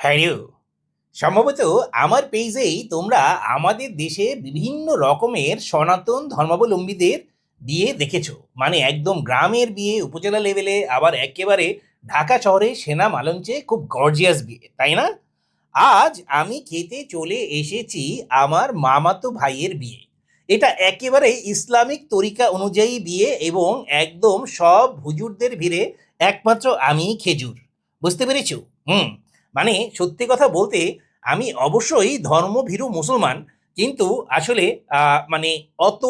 Hario সম্ভবত আমার পেজেই তোমরা আমাদের দেশে বিভিন্ন রকমের সনাতন ধর্মাবলম্বীদের বিয়ে দেখেছ। মানে একদম গ্রামের বিয়ে, উপজেলা লেভেলে আবার একেবারে ঢাকা শহরে সেনা মালঞ্চে খুব গর্জিয়াস বিয়ে, তাই না? আজ আমি খেতে চলে এসেছি আমার মামাতো ভাইয়ের বিয়ে। এটা একেবারে ইসলামিক তরিকা অনুযায়ী বিয়ে এবং একদম সব হুজুরদের ভিড়ে একমাত্র আমি খেজুর। বুঝতে পেরেছ? হুম। মানে সত্যি কথা বলতে আমি অবশ্যই ধর্মভীরু মুসলমান, কিন্তু আসলে মানে অত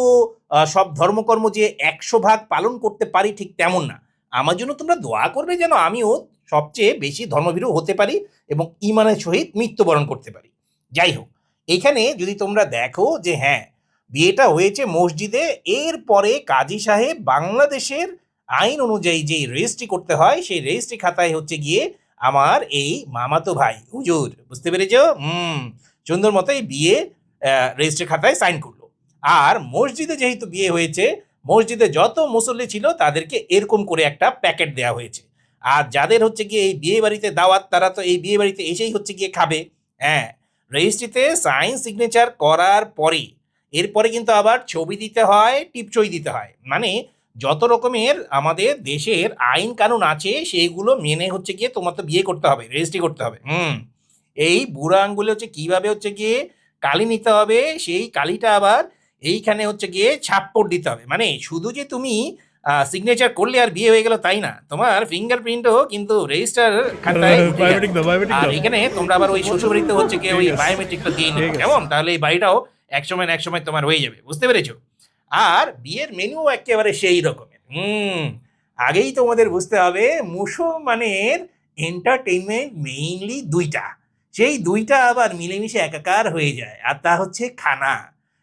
সব ধর্মকর্ম যে একশো ভাগ পালন করতে পারি ঠিক তেমন না। আমার জন্য তোমরা দোয়া করবে যেন আমিও সবচেয়ে বেশি ধর্মভীরু হতে পারি এবং ইমানের সহিত মৃত্যুবরণ করতে পারি। যাই হোক, এখানে যদি তোমরা দেখো যে হ্যাঁ বিয়েটা হয়েছে মসজিদে, এরপরে কাজী সাহেব বাংলাদেশের আইন অনুযায়ী যে রেজিস্ট্রি করতে হয়, সেই রেজিস্ট্রি খাতায় হচ্ছে গিয়ে আমার এই মামাতো ভাই। হুজুর, বুঝতে পেরেছ? হুম সুন্দর মতো এই বিয়ে রেজিস্ট্রি খাতায় সাইন করল। আর মসজিদে যেহেতু বিয়ে হয়েছে, মসজিদে যত মুসল্লি ছিল তাদেরকে এরকম করে একটা প্যাকেট দেওয়া হয়েছে। আর যাদের হচ্ছে গিয়ে এই বিয়ে বাড়িতে দাওয়াত, তারা তো এই বিয়ে বাড়িতে এসেই হচ্ছে গিয়ে খাবে। হ্যাঁ রেজিস্ট্রিতে সাইন সিগনেচার করার পরে, এরপরে কিন্তু আবার ছবি দিতে হয়, টিপচই দিতে হয়। মানে যত রকমের আমাদের দেশের আইন কানুন আছে সেইগুলো মেনে হচ্ছে গিয়ে তোমার তো বিয়ে করতে হবে রেজিস্ট্রি করতে হবে। হুম। এই বুড়া আঙ্গুলে হচ্ছে কীভাবে হচ্ছে গিয়ে কালি নিতে হবে সেই কালিটা আবার এইখানে হচ্ছে গিয়ে ছাপ্পড় দিতে হবে। মানে শুধু যে তুমি সিগনেচার করলে আর বিয়ে হয়ে গেল তাই না? তোমার ফিঙ্গারপ্রিন্টও কিন্তু রেজিস্টার আর এখানে তোমরা আবার ওই শ্বশুরবাড়িতে হচ্ছে গিয়ে ওই বায়োমেট্রিকটা দিয়ে নেবে কেমন? তাহলে এই বাড়িটাও এক সময় এক সময় তোমার হয়ে যাবে। বুঝতে পেরেছ? আর বিয়ের মেনু একেবারে সেই রকমের। হুম, আগেই তোমাদের বুঝতে হবে, মুসলমানের এন্টারটেইনমেন্ট মেইনলি দুইটা। সেই দুইটা আবার মিলেমিশে একাকার হয়ে যায়, আর তা হচ্ছে খানা।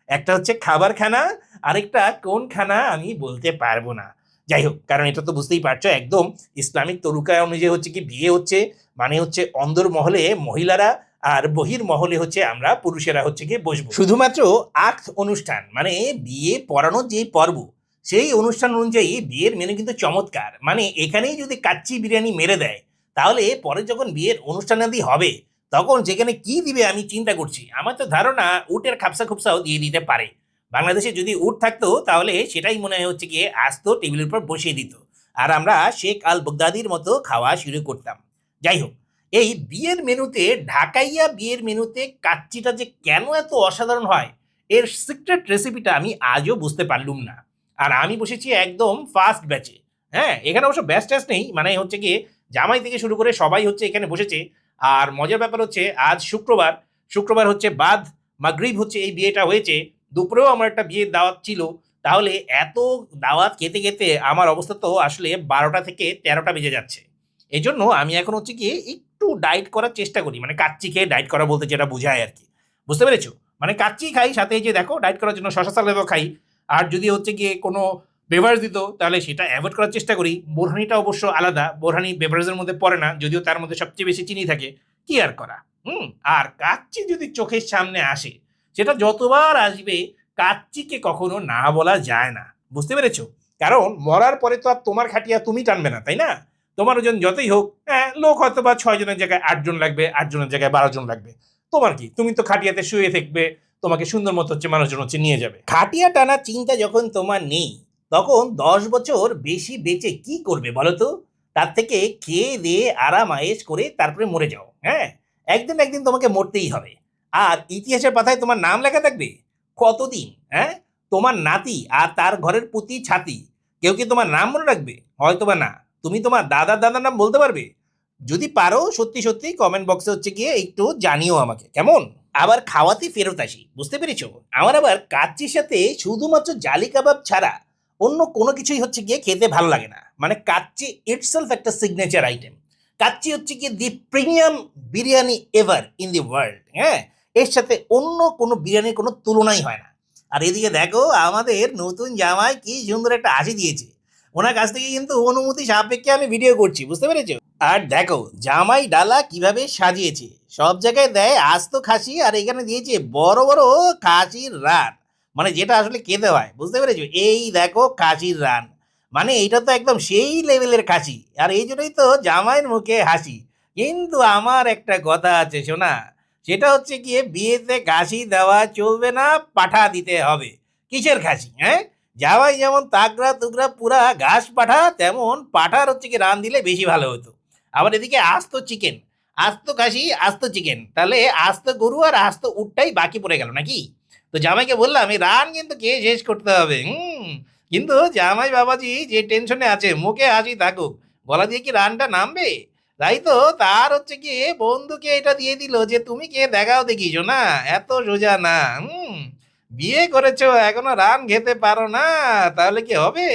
একটা হচ্ছে খাবার খানা, আরেকটা কোন খানা আমি বলতে পারব না। যাই হোক, কারণ এটা তো বুঝতেই পারছ, একদম ইসলামিক তরুকা অনুযায়ী হচ্ছে কি বিয়ে হচ্ছে মানে হচ্ছে অন্দর মহলে মহিলারা আর বহির মহলে হচ্ছে আমরা পুরুষেরা হচ্ছে গিয়ে বসবো। শুধুমাত্র আখ অনুষ্ঠান মানে বিয়ে পড়ানোর যে পর্ব, সেই অনুষ্ঠান অনুযায়ী বিয়ের মেনু কিন্তু চমৎকার। মানে এখানেই যদি কাচ্চি বিরিয়ানি মেরে দেয়, তাহলে পরে যখন বিয়ের অনুষ্ঠানাদি হবে, তখন যেখানে কি দিবে আমি চিন্তা করছি। আমার তো ধারণা উটের খাপসা খুপসাও দিয়ে দিতে পারে। বাংলাদেশে যদি উট থাকতো, তাহলে সেটাই মনে হয় হচ্ছে গিয়ে আসতো টেবিলের উপর বসিয়ে দিত। আর আমরা শেখ আল বগদাদির মতো খাওয়া শুরু করতাম। যাই হোক এই বিয়ের মেনুতে, ঢাকাইয়া বিয়ের মেনুতে কাচ্চিটা যে কেন এত অসাধারণ হয়, এর সিক্রেট রেসিপিটা আমি আজও বুঝতে পারলুম না। আর আমি বসেছি একদম ফার্স্ট ব্যাচে হ্যাঁ এখানে অবশ্য ব্যাচ ট্যাচ নেই মানে হচ্ছে গিয়ে জামাই থেকে শুরু করে সবাই হচ্ছে এখানে বসেছে। আর মজার ব্যাপার হচ্ছে, আজ শুক্রবার শুক্রবার হচ্ছে বাদ, মাগরিব হচ্ছে এই বিয়েটা হয়েছে। দুপুরেও আমার একটা বিয়ের দাওয়াত ছিল। তাহলে এত দাওয়াত খেতে খেতে আমার অবস্থা তো আসলে বারোটা থেকে তেরোটা বেজে যাচ্ছে। এই জন্য আমি এখন হচ্ছে গিয়ে একটু ডায়েট করার চেষ্টা করি। মানে কাচ্চি খেয়ে ডায়েট করা বলতে যেটা বোঝায় আর কি। বুঝতে পেরেছ? মানে কাচ্চি খাই, সাথে যে দেখো ডায়েট করার জন্য শশা সালাদও খাই। আর যদি হচ্ছে গিয়ে কোনো বেভারেজ দিত, তাহলে সেটা অ্যাভয়েড করার চেষ্টা করি। বোরহানিটা অবশ্য আলাদা। বোরহানি বেভারেজের মধ্যে পড়ে না, যদিও তার মধ্যে সবচেয়ে বেশি চিনি থাকে। কি আর করা? হুম? আর কাচ্চি যদি চোখের সামনে আসে, সেটা যতবার আসবে, কাচ্চিকে কখনো না বলা যায় না। বুঝতে পেরেছ? কারণ মরার পরে তো আর তোমার খাটিয়া তুমি টানবে না, তাই না? তোমার ওজন যতই হোক হ্যাঁ লোক হয়তো বা ছয় জনের জায়গায় আটজন লাগবে আটজনের জায়গায় বারো জন লাগবে। তোমার কি? তুমি তো খাটিয়াতে শুয়ে থাকবে, তোমাকে সুন্দর মতো হচ্ছে মানুষজন হচ্ছে নিয়ে যাবে। খাটিয়া টানার চিন্তা যখন তোমার নেই, তখন দশ বছর বেশি বেঁচে কি করবে বলো তো? তার থেকে খেয়ে দিয়ে আরাম আয়েস করে তারপরে মরে যাও হ্যাঁ? একদিন একদিন তোমাকে মরতেই হবে। আর ইতিহাসের পাতায় তোমার নাম লেখা থাকবে? কতদিন হ্যাঁ? তোমার নাতি আর তার ঘরের পুতি ছাতি। কেউ কি তোমার নাম মনে রাখবে? হয়তো বা না। তুমি তোমার দাদার দাদার নাম বলতে পারবে? যদি পারো, সত্যি সত্যি কমেন্ট বক্সে হচ্ছে গিয়ে একটু জানিও আমাকে, কেমন? আবার খাওয়াতে ফেরত আসি, বুঝতে পেরেছ? আমার আবার কাচ্চির সাথে শুধুমাত্র জালি কাবাব ছাড়া অন্য কোনো কিছুই হচ্ছে গিয়ে খেতে ভালো লাগে না। মানে কাচ্চি ইটসেলফ একটা সিগনেচার আইটেম কাচ্চি হচ্ছে গিয়ে the premium biryani ever in the world হ্যাঁ? এর সাথে অন্য কোনো বিরিয়ানির কোনো তুলনাই হয় না। আর এদিকে দেখো, আমাদের নতুন জামাই কি সুন্দর একটা হাসি দিয়েছে। ওনার কাছ থেকে কিন্তু অনুমতি সাপেক্ষে আমি ভিডিও করছি, বুঝতে পেরেছ? আর দেখো, জামাই ডালা কীভাবে সাজিয়েছে? সব জায়গায় দেয় আস্ত খাসি আর এখানে দিয়েছে বড় বড় খাসির রান। মানে যেটা আসলে খেতে হয়, বুঝতে পেরেছ? এই দেখো খাসির রান। মানে এইটা তো একদম সেই লেভেলের খাসি। আর এই জন্যই তো জামাইয়ের মুখে হাসি। কিন্তু আমার একটা কথা আছে শোনা সেটা হচ্ছে গিয়ে বিয়েতে কাশি দেওয়া চলবে না, পাঠা দিতে হবে। কিসের খাসি হ্যাঁ? যাওয়াই যেমন তাগড়া তুগড়া পুরা ঘাস পাঠা, তেমন পাঠার হচ্ছে কি রান দিলে বেশি ভালো হতো। আবার এদিকে আস্ত চিকেন, আস্ত খাসি, আস্ত চিকেন। তাহলে আস্ত গরু আর আস্ত উটটাই বাকি পড়ে গেল নাকি? তো জামাইকে বললাম, এই রান কিন্তু কে শেষ করতে হবে? হুম, কিন্তু জামাই বাবাজি যে টেনশনে আছে, মুখে হাসি থাকুক। গলা দিয়ে কি রানটা নামবে? তাই তো, তার হচ্ছে কি বন্ধুকে এটা দিয়ে দিল যে, তুমি কে দেখাও দেখিছো না? এত সোজা না, হুম বিয়ে করেছ, এখনও রান খেতে পারো না, তাহলে কি হবে?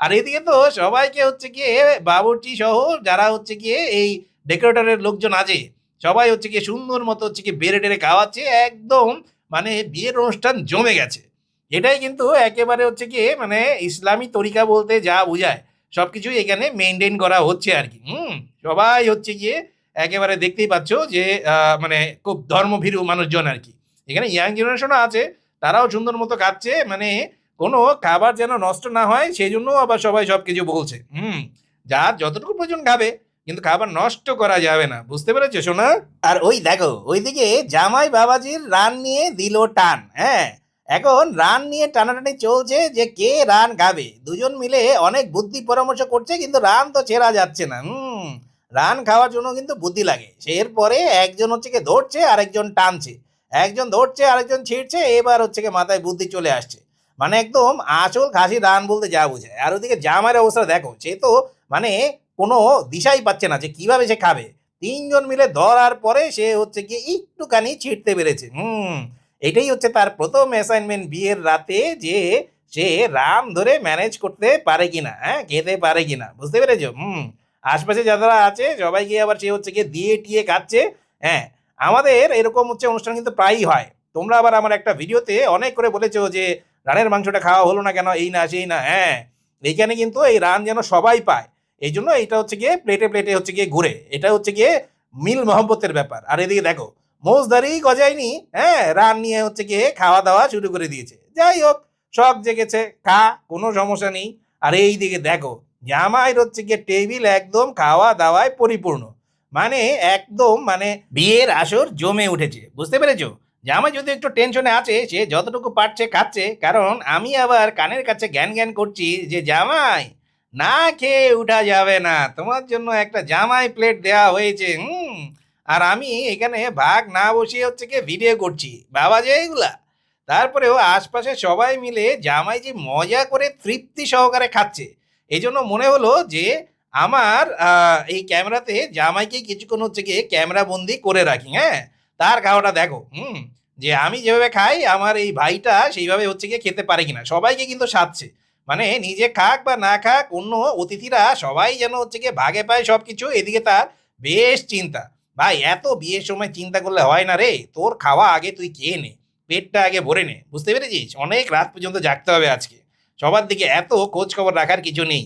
আর এদিকে তো সবাইকে হচ্ছে গিয়ে বাবুটি সহ যারা হচ্ছে গিয়ে এই ডেকোরেটরের লোকজন আছে, সবাই হচ্ছে গিয়ে সুন্দর মতো হচ্ছে গিয়ে বেড়ে টেড়ে খাওয়াচ্ছে, একদম মানে বিয়ের অনুষ্ঠান জমে গেছে। এটাই কিন্তু একেবারে হচ্ছে গিয়ে মানে ইসলামী তরিকা বলতে যা বোঝায় সব কিছুই এখানে মেনটেন করা হচ্ছে আর কি। হুম, সবাই হচ্ছে গিয়ে একেবারে দেখতেই পাচ্ছ যে মানে খুব ধর্মভীরু মানুষজন আর কি। এখানে ইয়াং জেনারেশনও আছে তারাও সুন্দর মতো খাচ্ছে মানে কোনো খাবার যেন নষ্ট না হয় সেই জন্য আবার সবাই সব কিছু বলছে। হুম, যার যতটুকু প্রয়োজন খাবে, কিন্তু খাবার নষ্ট করা যাবে না। বুঝতে পেরেছ শোনা আর ওই দেখো, ওইদিকে জামাই বাবাজির রান নিয়ে দিল টান হ্যাঁ? এখন রান নিয়ে টানাটানি চলছে যে কে রান গাবে। দুজন মিলে অনেক বুদ্ধি পরামর্শ করছে, কিন্তু রান তো ছেঁড়া যাচ্ছে না, হুম? রান খাওয়ার জন্য কিন্তু বুদ্ধি লাগে। সে এরপরে একজন হচ্ছে ধরছে, আরেকজন টানছে। একজন ধরছে, আরেকজন ছিঁড়ছে, এবার হচ্ছে মাথায় বুদ্ধি চলে আসছে। মানে একদম আসল খাসি রান বলতে যা বোঝায়। আর ওদিকে জামাইয়ের অবস্থা দেখো, সে তো মানে কোনো দিশাই পাচ্ছে না যে কীভাবে সে খাবে। তিনজন মিলে ধরার পরে সে হচ্ছে গিয়ে একটুখানি ছিটতে পেরেছে। হুম, এটাই হচ্ছে তার প্রথম অ্যাসাইনমেন্ট বিয়ের রাতে যে সে রাম ধরে ম্যানেজ করতে পারে কিনা হ্যাঁ খেতে পারে কিনা, বুঝতে পেরেছ? হুম, আশপাশে যারা আছে, সবাইকে আবার সে হচ্ছে গিয়ে দিয়ে টিয়ে খাচ্ছে হ্যাঁ আমাদের এরকম হচ্ছে অনুষ্ঠান কিন্তু প্রায়ই হয়। তোমরা আবার আমার একটা ভিডিওতে অনেক করে বলেছ যে, রানের মাংসটা খাওয়া হলো না কেন? এই না, সেই না। হ্যাঁ এইখানে কিন্তু এই রান যেন সবাই পায় এই জন্য এটা হচ্ছে গিয়ে প্লেটে প্লেটে হচ্ছে গিয়ে ঘুরে। এটা হচ্ছে গিয়ে মিল মহব্বতের ব্যাপার। আর এদিকে দেখো, মৌজদারি গজায়নি হ্যাঁ রান নিয়ে হচ্ছে গিয়ে খাওয়া দাওয়া শুরু করে দিয়েছে। যাই হোক, শখ জেগেছে, খা, কোনো সমস্যা নেই। আর এই দিকে দেখো, জামাইয়ের হচ্ছে গিয়ে টেবিল একদম খাওয়া দাওয়ায় পরিপূর্ণ। মানে একদম মানে বিয়ের আসর জমে উঠেছে। বুঝতে পেরেছ? জামাই যদি একটু টেনশনে আছে, সে যতটুকু পারছে খাচ্ছে কারণ আমি আবার কানের কাছে জ্ঞান জ্ঞান করছি যে, জামাই, না খেয়ে উঠা যাবে না। তোমার জন্য একটা জামাই প্লেট দেওয়া হয়েছে। হুম, আর আমি এখানে ভাগ না বসিয়ে হচ্ছে কি ভিডিও করছি। বাবা যে এগুলা? তারপরেও আশপাশে সবাই মিলে জামাই যে মজা করে তৃপ্তি সহকারে খাচ্ছে। এই জন্য মনে হলো যে আমার এই ক্যামেরাতে জামাইকে কিছুক্ষণ হচ্ছে গিয়ে ক্যামেরা বন্দি করে রাখি হ্যাঁ? তার খাওয়াটা দেখো, হুম? যে আমি যেভাবে খাই, আমার এই ভাইটা সেইভাবে হচ্ছে গিয়ে খেতে পারে কিনা। সবাইকে কিন্তু সাধছে। মানে নিজে খাক বা না খাক, অন্য অতিথিরা সবাই যেন হচ্ছে গিয়ে ভাগে পায় সব কিছু এদিকে তার বেশ চিন্তা। ভাই, এত বিয়ের সময় চিন্তা করলে হয় না রে? তোর খাওয়া আগে তুই খেয়ে নে, পেটটা আগে ভরে নে। বুঝতে পেরেছিস? অনেক রাত পর্যন্ত জাগতে হবে আজকে। সবার দিকে এত খোঁজ খবর রাখার কিছু নেই।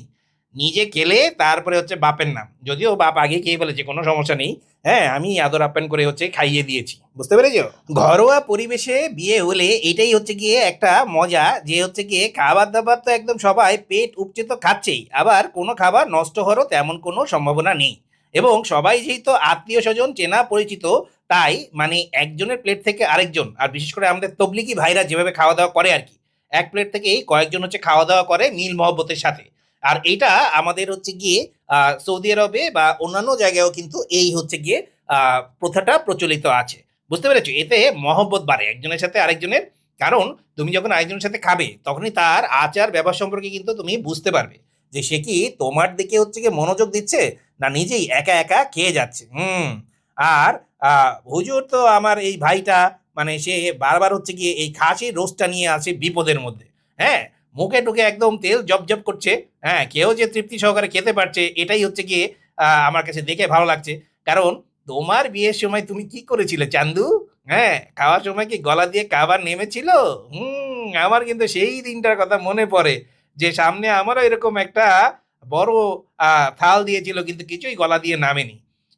নিজে খেলে তারপরে হচ্ছে বাপের নাম। যদিও বাপ আগে খেয়ে ফেলেছে, কোনো সমস্যা নেই। হ্যাঁ আমি আদর আপ্যায়ন করে হচ্ছে খাইয়ে দিয়েছি। বুঝতে পেরেছ? ঘরোয়া পরিবেশে বিয়ে হলে এটাই হচ্ছে গিয়ে একটা মজা, যে হচ্ছে গিয়ে খাবার দাবার তো একদম সবাই পেট উপচে তো খাচ্ছেই। আবার কোনো খাবার নষ্ট হওয়ারও তেমন কোনো সম্ভাবনা নেই। এবং সবাই যেহেতু আত্মীয় স্বজন চেনা পরিচিত, তাই মানে একজনের প্লেট থেকে আরেকজন, আর বিশেষ করে আমাদের তবলিগি ভাইরা যেভাবে খাওয়া দাওয়া করে আর কি, এক প্লেট থেকেই কয়েকজন হচ্ছে খাওয়া দাওয়া করে নীল মহব্বতের সাথে। আর এটা আমাদের হচ্ছে গিয়ে সৌদি আরবে বা অন্যান্য জায়গায়ও কিন্তু এই হচ্ছে গিয়ে প্রথাটা প্রচলিত আছে। বুঝতে পেরেছ? এতে মহব্বত বাড়ে একজনের সাথে আরেকজনের। কারণ তুমি যখন আরেকজনের সাথে খাবে, তখনই তার আচার ব্যবহার সম্পর্কে কিন্তু তুমি বুঝতে পারবে যে সে কি তোমার দিকে হচ্ছে গিয়ে মনোযোগ দিচ্ছে না নিজেই একা একা খেয়ে যাচ্ছে। হুম। আর হুজুর তো আমার এই ভাইটা মানে সে বারবার হচ্ছে গিয়ে এই খাসি রোস্টটা নিয়ে আছে বিপদের মধ্যে। হ্যাঁ? মুখে টুকে একদম তেল জব করছে। হ্যাঁ কেউ যে তৃপ্তি সহকারে খেতে পারছে, এটাই হচ্ছে গিয়ে আমার কাছে দেখে ভালো লাগছে। কারণ তোমার বিয়ের সময় তুমি কি করেছিলে, চান্দু? হ্যাঁ খাওয়ার সময় কি গলা দিয়ে খাবার নেমেছিল? হুম, আমার কিন্তু সেই দিনটার কথা মনে পড়ে যে সামনে আমারও এরকম একটা বড় থাল দিয়েছিল, কিন্তু কিছুই গলা দিয়ে নামেনি।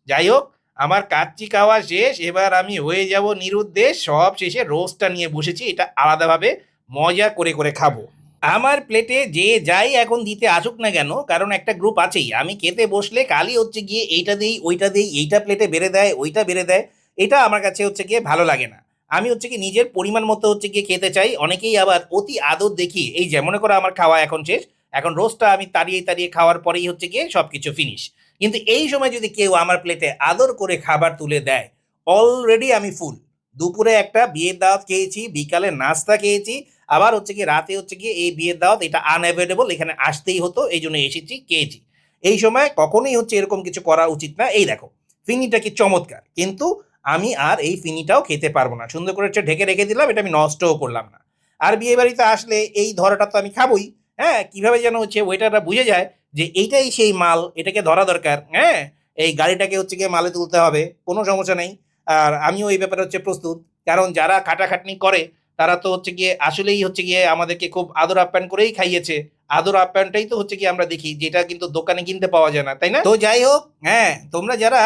যাই হোক, আমার কাচ্চি খাওয়া শেষ, এবার আমি হয়ে যাব নিরুদ্দেশ। সব শেষে রোস্টটা নিয়ে বসেছি, এটা আলাদাভাবে মজা করে করে খাব। আমার প্লেটে যে যাই এখন দিতে আসুক না কেন, কারণ একটা গ্রুপ আছেই। আমি খেতে বসলে কালই হচ্ছে গিয়ে এইটা দিই, ওইটা দিই, এইটা প্লেটে বেড়ে দেয়, ওইটা বেড়ে দেয়। এটা আমার কাছে হচ্ছে গিয়ে ভালো লাগে না। আমি হচ্ছে কি নিজের পরিমাণ মতো হচ্ছে গিয়ে খেতে চাই। অনেকেই আবার অতি আদর দেখি এই যে মনে করো আমার খাওয়া এখন শেষ, এখন রোজটা আমি তাড়িয়ে তাড়িয়ে খাওয়ার পরেই হচ্ছে গিয়ে সব কিছু ফিনিশ কিন্তু এই সময় যদি কেউ আমার প্লেটে আদর করে খাবার তুলে দেয় অলরেডি আমি ফুল দুপুরে একটা বিয়ের দাওয়াত খেয়েছি, বিকালে নাস্তা খেয়েছি আবার হচ্ছে কি রাতে হচ্ছে গিয়ে এই বিয়ের দাওয়াত এটা আনঅ্যাভেলেবল এখানে আসতেই হতো, এই জন্য এসেছি কেজি এই সময় কখনোই হচ্ছে এরকম কিছু করা উচিত না। এই দেখো, ফিনিটা কি চমৎকার, কিন্তু আমি আর এই ফিনিটাও খেতে পারব না। সুন্দর করে হচ্ছে ঢেকে রেখে দিলাম, এটা আমি নষ্টও করলাম না। আর বিয়ে বাড়িতে আসলে এই ধরাটা তো আমি খাবোই হ্যাঁ? কীভাবে যেন হচ্ছে ওয়েটাররা বুঝে যায় যে এইটাই সেই মাল, এটাকে ধরা দরকার হ্যাঁ? এই গাড়িটাকে হচ্ছে গিয়ে মালে তুলতে হবে, কোনো সমস্যা নেই। আর আমিও এই ব্যাপারে হচ্ছে প্রস্তুত, কারণ যারা খাটাখাটনি করে তারা তো হচ্ছে গিয়ে, আসলেই হচ্ছে গিয়ে আমাদেরকে খুব আদর আপ্যায়ন করেই খাইয়েছে। আদর আপ্যায়নটাই তো হচ্ছে গিয়ে আমরা দেখি, যেটা কিন্তু দোকানে কিনতে পাওয়া যায় না, তাই না? তো যাই হোক হ্যাঁ তোমরা যারা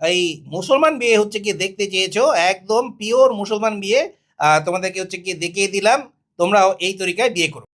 এই মুসলমান বিয়ে হচ্ছে গিয়ে দেখতে চেয়েছো, একদম পিওর মুসলমান বিয়ে তোমাদেরকে হচ্ছে গিয়ে দেখিয়ে দিলাম, তোমরাও এই তরিকায় বিয়ে করো।